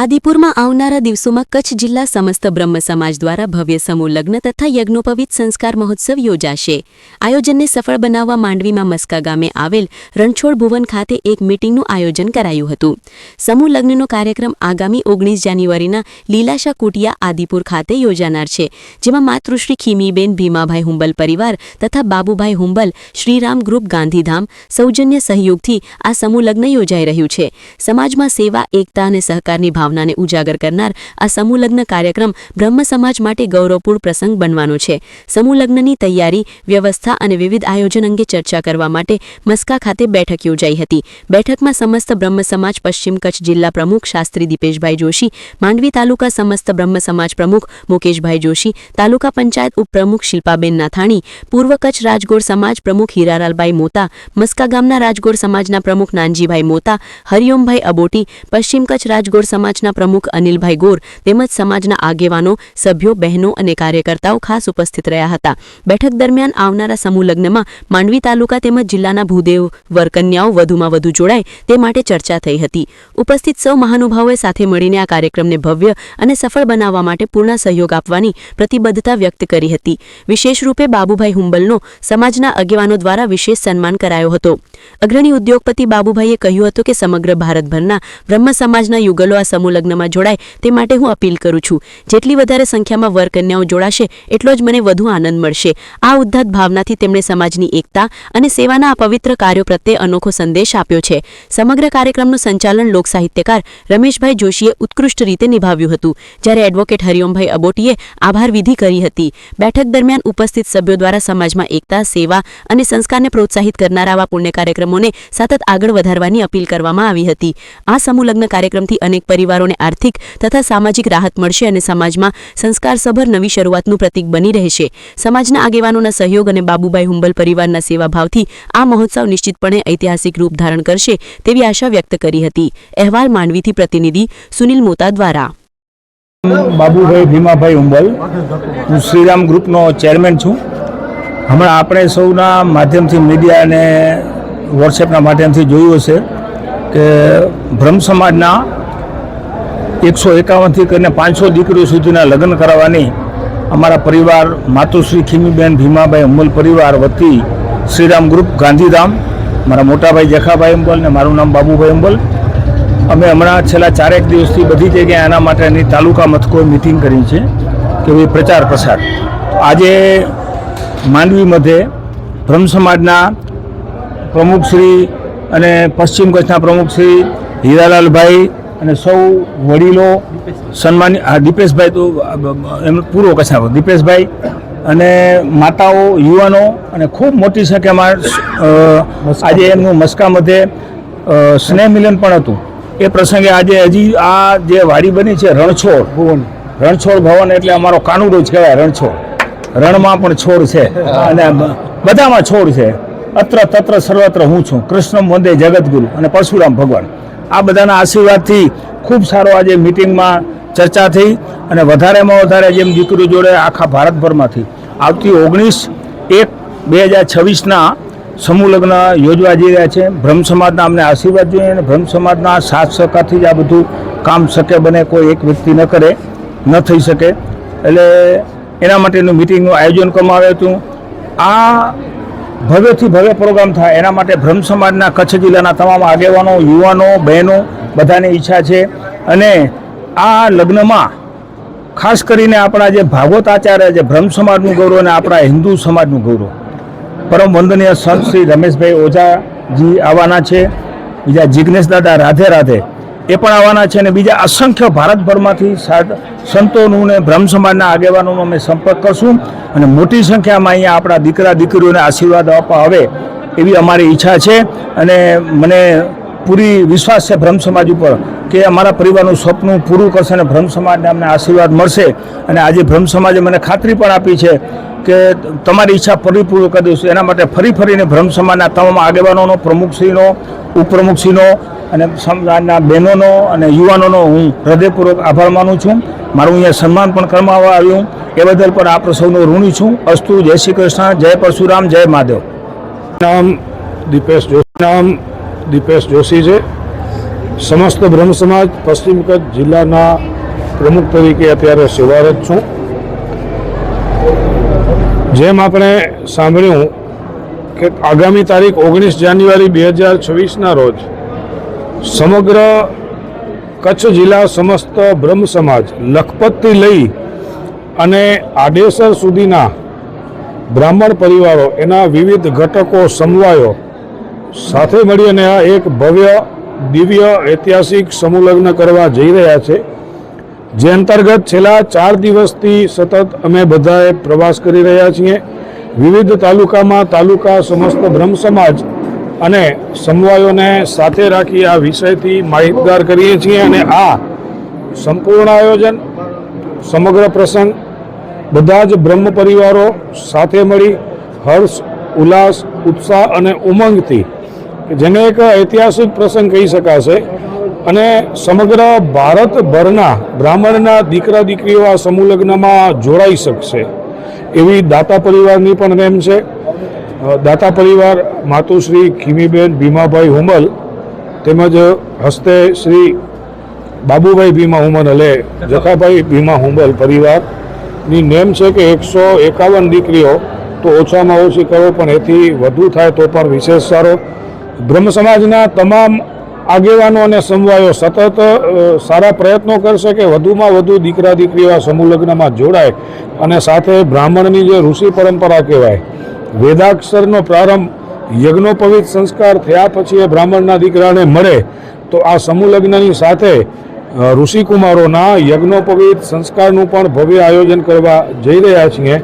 આદિપુરમાં આવનારા દિવસોમાં કચ્છ જિલ્લા સમસ્ત બ્રહ્મ સમાજ દ્વારા ભવ્ય સમૂહ લગ્ન તથા યજ્ઞોપવિત સંસ્કાર મહોત્સવ યોજાશે. આયોજનને સફળ બનાવવા માંડવીમાં મસ્કા ગામે આવેલ રણછોડ ભુવન ખાતે એક મીટિંગનું આયોજન કરાયું હતું. સમૂહ લગ્નનો કાર્યક્રમ આગામી ઓગણીસ જાન્યુઆરીના લીલાશા કુટિયા આદિપુર ખાતે યોજાનાર છે, જેમાં માતૃશ્રી ખીમીબેન ભીમાભાઈ હુંબલ પરિવાર તથા બાબુભાઈ હુંબલ, શ્રીરામ ગ્રુપ ગાંધીધામ સૌજન્ય સહયોગથી આ સમૂહ લગ્ન યોજાઈ રહ્યું છે. સમાજમાં સેવા, એકતા અને સહકારની ભાવનાને ઉજાગર કરનાર આ સમૂહલગ્ન કાર્યક્રમ બ્રહ્મ સમાજ માટે ગૌરવપૂર્ણ પ્રસંગ બનવાનો છે. સમૂહલગ્નની તૈયારી, વ્યવસ્થા અને વિવિધ આયોજન અંગે ચર્ચા કરવા માટે મસ્કા ખાતે બેઠક યોજાઈ હતી. બેઠકમાં સમસ્ત બ્રહ્મ સમાજ, પશ્ચિમ કચ્છ જિલ્લા પ્રમુખ શાસ્ત્રી દીપેશભાઈ જોશી, માંડવી તાલુકા સમસ્ત બ્રહ્મ સમાજ પ્રમુખ મુકેશભાઈ જોશી, તાલુકા પંચાયત ઉપપ્રમુખ શિલ્પાબેન નાથાણી, પૂર્વ કચ્છ રાજગોર સમાજ પ્રમુખ હીરાલાલભાઈ મોતા, મસ્કા ગામના રાજગોર સમાજના પ્રમુખ નાનજીભાઈ મોતા, હરિઓમભાઈ અબોટી, પશ્ચિમ કચ્છ રાજગોર સમાજના પ્રમુખ અનિલભાઈ ગોર તેમજ સમાજના આગેવાનો, સભ્યો, બહેનો અને કાર્યકર્તાઓ ખાસ ઉપસ્થિત રહ્યા હતા. બેઠક દરમિયાન આવનારા સમૂહ લગ્નમાં માંડવી તાલુકા તેમજ જિલ્લાના ભૂદેવ વરકન્યાઓ વધુમાં વધુ જોડાય તે માટે ચર્ચા થઈ હતી. ઉપસ્થિત સૌ મહાનુભાવોએ સાથે મળીને આ કાર્યક્રમને ભવ્ય અને સફળ બનાવવા માટે પૂર્ણ સહયોગ આપવાની પ્રતિબદ્ધતા વ્યક્ત કરી હતી. વિશેષ રૂપે બાબુભાઈ હુંબલનો સમાજના આગેવાનો દ્વારા વિશેષ સન્માન કરાયો હતો. અગ્રણી ઉદ્યોગપતિ બાબુભાઈએ કહ્યું હતું કે સમગ્ર ભારતભરના બ્રહ્મ સમાજના યુગલો આ સમૂહ લગ્નમાં જોડાય તે માટે હું અપીલ કરું છું. જેટલી વધારે સંખ્યામાં વરકન્યાઓ જોડાશે, એટલો જ મને વધુ આનંદ મળશે. આ ઉદ્ધત ભાવનાથી તેમણે સમાજની એકતા અને સેવાના આ પવિત્ર કાર્યો પ્રત્યે અનોખો સંદેશ આપ્યો છે. સમગ્ર કાર્યક્રમનું સંચાલન લોકસાહિત્યકાર રમેશભાઈ જોશીએ ઉત્કૃષ્ટ રીતે નિભાવ્યું હતું. જ્યારે એડવોકેટ હરિઓમભાઈ અબોટીએ આભાર વિધિ કરી હતી. બેઠક દરમિયાન ઉપસ્થિત સભ્યો દ્વારા સમાજમાં એકતા, સેવા અને સંસ્કારને પ્રોત્સાહિત કરનારા આવા પુણ્ય કાર્યક્રમોને સતત આગળ વધારવાની અપીલ કરવામાં આવી હતી. આ સમૂહ લગ્ન કાર્યક્રમથી અનેક પરિવારોને આર્થિક તથા સામાજિક રાહત મળશે અને સમાજમાં સંસ્કારસભર નવી શરૂઆતનું પ્રતીક બની રહેશે. સમાજના આગેવાનોના સહયોગ અને બાબુભાઈ હુંબલ પરિવારના સેવાભાવથી આ મહોત્સવ નિશ્ચિતપણે ઐતિહાસિક રૂપ ધારણ કરશે તેવી આશા વ્યક્ત કરી હતી. અહેવાલ માંડવીથી પ્રતિનિધિ સુનિલ મોતા દ્વારા. બાબુભાઈ ભીમાભાઈ ઉંબલ હું શ્રીરામ ગ્રુપનો ચેરમેન છું. હમણાં આપણે સૌના માધ્યમથી મીડિયા અને વોટ્સએપના માધ્યમથી જોયું હશે કે બ્રહ્મ સમાજના એકસો એકાવનથી કરીને પાંચસો દીકરીઓ સુધીના લગ્ન કરાવવાની અમારા પરિવાર માતુશ્રી ખીમીબેન ભીમાભાઈ અમૂલ પરિવાર વતી શ્રીરામ ગ્રુપ ગાંધીધામ, મારા મોટાભાઈ જખાભાઈ અંબલ ને મારું નામ બાબુભાઈ અંબલ. અમે હમણાં છેલ્લા ચારેક દિવસથી બધી જગ્યાએ આના માટેની તાલુકા મથકોએ મિટિંગ કરી છે કે ભાઈ પ્રચાર પ્રસાર. આજે માંડવી મધ્યે બ્રહ્મ સમાજના પ્રમુખશ્રી અને પશ્ચિમ કચ્છના પ્રમુખશ્રી હીરાલાલભાઈ અને સૌ વડીલો સન્માની હા દીપેશભાઈ તો એમનો પૂરો કચ્છના દીપેશભાઈ અને માતાઓ યુવાનો અને ખૂબ મોટી સંખ્યામાં આજે એમનું મસ્કા મધ્યે સ્નેહ મિલન પણ હતું. એ પ્રસંગે આજે હજી આ જે વાડી બની છે રણછોડ. ભુવન. રણછોડ ભવન એટલે અમારો કાનુડો જ કહેવાય રણછોડ. રણમાં પણ છોડ છે. અને બધામાં છોડ છે. અત્ર તત્ર સર્વત્ર હું છું. કૃષ્ણ વંદે જગતગુરુ અને પરશુરામ ભગવાન. આ બધાના આશીર્વાદથી ખૂબ સારો આજે મિટિંગમાં ચર્ચા થઈ અને વધારેમાં વધારે જેમ દીકરીઓ જોડે આખા ભારતભરમાંથી આવતી ઓગણીસ એક બે હજાર છવ્વીસના સમૂહ લગ્ન યોજવા જઈ રહ્યા છે. બ્રહ્મ સમાજના અમને આશીર્વાદ જોઈએ અને બ્રહ્મ સમાજના સાથ સહકારથી જ આ બધું કામ શકે બને કોઈ એક વ્યક્તિ ન કરે, ન થઈ શકે. એટલે એના માટેનું મિટિંગનું આયોજન કરવામાં આવ્યું હતું. આ ભવ્યથી ભવ્ય પ્રોગ્રામ થાય. એના માટે બ્રહ્મ સમાજના કચ્છ જિલ્લાના તમામ આગેવાનો, યુવાનો, બહેનો બધાની ઈચ્છા છે. અને આ લગ્નમાં ખાસ કરીને આપણા જે ભાગવત આચાર્ય છે, બ્રહ્મ સમાજનું ગૌરવ અને આપણા હિન્દુ સમાજનું ગૌરવ. પરમ વંદનીય સંત શ્રી રમેશભાઈ ઓઝાજી આવવાના છે. બીજા જિજ્ઞેશ દાદા રાધે રાધે એ પણ આવવાના છે અને બીજા અસંખ્ય ભારતભરમાંથી સંતોનું ને બ્રહ્મ સમાજના આગેવાનોનો અમે સંપર્ક કરશું અને મોટી સંખ્યામાં અહીંયા આપણા દીકરા, દીકરીઓને આશીર્વાદ આપવા આવે એવી અમારી ઈચ્છા છે. અને મને પૂરી વિશ્વાસ છે બ્રહ્મ સમાજ ઉપર કે અમારા પરિવારનું સપનું પૂરું કરશે અને બ્રહ્મ સમાજને અમને આશીર્વાદ મળશે. અને આજે બ્રહ્મ સમાજે મને ખાતરી પણ આપી છે કે તમારી ઈચ્છા પરિપૂર્ણ કરી દઈશું. એના માટે ફરી ફરીને બ્રહ્મ સમાજના તમામ આગેવાનોનો, પ્રમુખશ્રીનો, ઉપપ્રમુખશ્રીનો અને સમાજના બહેનોનો અને યુવાનોનો હું હૃદયપૂર્વક આભાર માનું છું. મારું અહીંયા સન્માન પણ કરવામાં આવ્યું. એ બદલ પણ આપ સૌનો ઋણી છું. અસ્તુ, જય શ્રી કૃષ્ણ, જય પરશુરામ, જય મહાદેવ. નામ દીપેશ જોશી નામ દીપેશ જોશી છે. સમસ્ત બ્રહ્મ સમાજ પશ્ચિમ કચ્છ જિલ્લાના પ્રમુખ તરીકે અત્યારે સેવારત છું. જેમ આપણે સાંભળ્યું કે આગામી તારીખ ઓગણીસ જાન્યુઆરી બે હજાર છવ્વીસના રોજ સમગ્ર કચ્છ જિલ્લા સમસ્ત બ્રહ્મ સમાજ લખપતથી લઈ અને આડેસર સુધીના બ્રાહ્મણ પરિવારો, એના વિવિધ ઘટકો સમવાયો સાથે મળી અને આ એક ભવ્ય, દિવ્ય, ઐતિહાસિક સમૂહલગ્ન કરવા જઈ રહ્યા છે. જે અંતર્ગત છેલ્લા ચાર દિવસથી સતત અમે બધાએ પ્રવાસ કરી રહ્યા છીએ. વિવિધ તાલુકામાં તાલુકા સમસ્ત બ્રહ્મ સમાજ અને સમવાયોને સાથે રાખી આ વિષયથી માહિતગાર કરીએ છીએ અને આ સંપૂર્ણ આયોજન, સમગ્ર પ્રસંગ, બધા જ બ્રહ્મ પરિવારો સાથે મળી હર્ષ, ઉલ્લાસ, ઉત્સાહ અને ઉમંગથી જેને એક ઐતિહાસિક પ્રસંગ કહી શકાશે, અને સમગ્ર ભારતભરના બ્રાહ્મણના દીકરા દીકરીઓ આ સમૂહ લગ્નમાં જોડાઈ શકશે. એવી દાતા પરિવારની પણ નેમ છે. દાતા પરિવાર માતુશ્રી ખીમીબેન, ભીમાભાઈ હુમલ તેમજ હસ્તે શ્રી બાબુભાઈ ભીમા હુમલ અલે જખાભાઈ ભીમા હુમલ પરિવારની નેમ છે કે એકસો એકાવન દીકરીઓ, તો ઓછામાં ઓછી કરો, પણ એથી વધુ થાય તો પણ વિશેષ સારો. બ્રહ્મ સમાજના તમામ આગેવાનો અને સમવાયો સતત સારા પ્રયત્નો કરશે કે વધુમાં વધુ દીકરા દીકરીઓ આ સમૂહ લગ્નમાં જોડાય અને સાથે બ્રાહ્મણની જે ઋષિ પરંપરા કહેવાય વેદાક્ષરનો પ્રારંભ યજ્ઞોપવિત સંસ્કાર થયા પછી એ બ્રાહ્મણના દીકરાને મળે, તો આ સમૂહ લગ્નની સાથે ઋષિકુમારોના યજ્ઞોપવિત સંસ્કારનું પણ ભવ્ય આયોજન કરવા જઈ રહ્યા છીએ.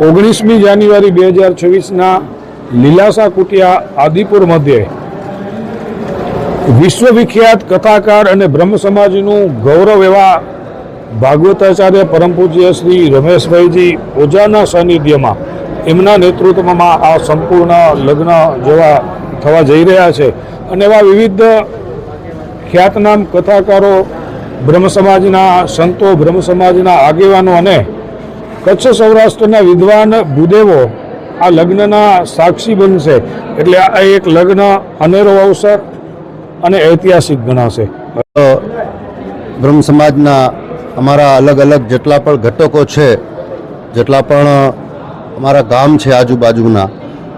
ઓગણીસમી જાન્યુઆરી બે હજાર છવ્વીસના લીલાસા કુટિયા આદિપુર મધ્યે, વિશ્વવિખ્યાત કથાકાર અને બ્રહ્મ સમાજનું ગૌરવ એવા ભાગવતાચાર્ય પરમ પૂજ્ય શ્રી રમેશભાઈજી ઓઝાના સાનિધ્યમાં એમના નેતૃત્વમાં આ સંપૂર્ણ લગ્ન જેવા થવા જઈ રહ્યા છે. અને એવા વિવિધ ખ્યાતનામ કથાકારો બ્રહ્મ સમાજના સંતો, બ્રહ્મ સમાજના આગેવાનો અને કચ્છ સૌરાષ્ટ્રના વિદ્વાન ભૂદેવો આ લગ્નના સાક્ષી બનશે. એટલે આ એક લગ્ન અનેરો અવસર અને ઐતિહાસિક ગણાશે. બ્રહ્મ સમાજના અમારા અલગ અલગ જેટલા પણ ઘટકો છે, જેટલા પણ અમારા ગામ છે આજુબાજુના.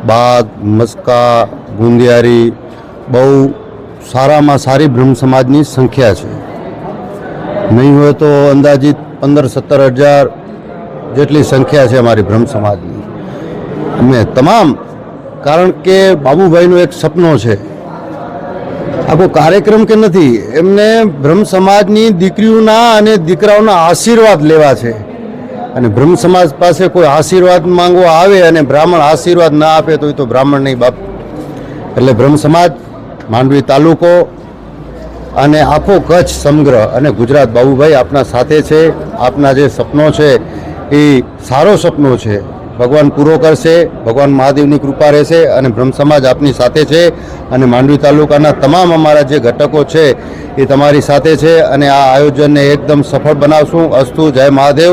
બાગ, મસ્કા, ગુંદિયારી બહુ સારામાં સારી બ્રહ્મ સમાજની સંખ્યા છે. નહીં હોય તો અંદાજિત પંદર સત્તર હજાર જેટલી સંખ્યા છે અમારી બ્રહ્મ સમાજની. અમે તમામ, કારણ કે બાબુભાઈનો એક સપનો છે. આખો કાર્યક્રમ કે નથી, એમને બ્રહ્મ સમાજની દીકરીઓના અને દીકરાઓના આશીર્વાદ લેવા છે. અને બ્રહ્મ સમાજ પાસે કોઈ આશીર્વાદ માંગવા આવે અને બ્રાહ્મણ આશીર્વાદ ના આપે તો એ તો બ્રાહ્મણ નહીં બાપ. એટલે બ્રહ્મ સમાજ, માંડવી તાલુકો અને આખો કચ્છ સમગ્ર અને ગુજરાત બાબુભાઈ આપના સાથે છે. આપના જે સપનો છે એ સારો સપનો છે. ભગવાન પૂરો કરશે, ભગવાન મહાદેવની કૃપા રહેશે અને બ્રહ્મ સમાજ આપની સાથે છે અને માંડવી તાલુકાના તમામ અમારા જે ઘટકો છે એ તમારી સાથે છે અને આ આયોજનને એકદમ સફળ બનાવશું. અસ્તુ, જય મહાદેવ.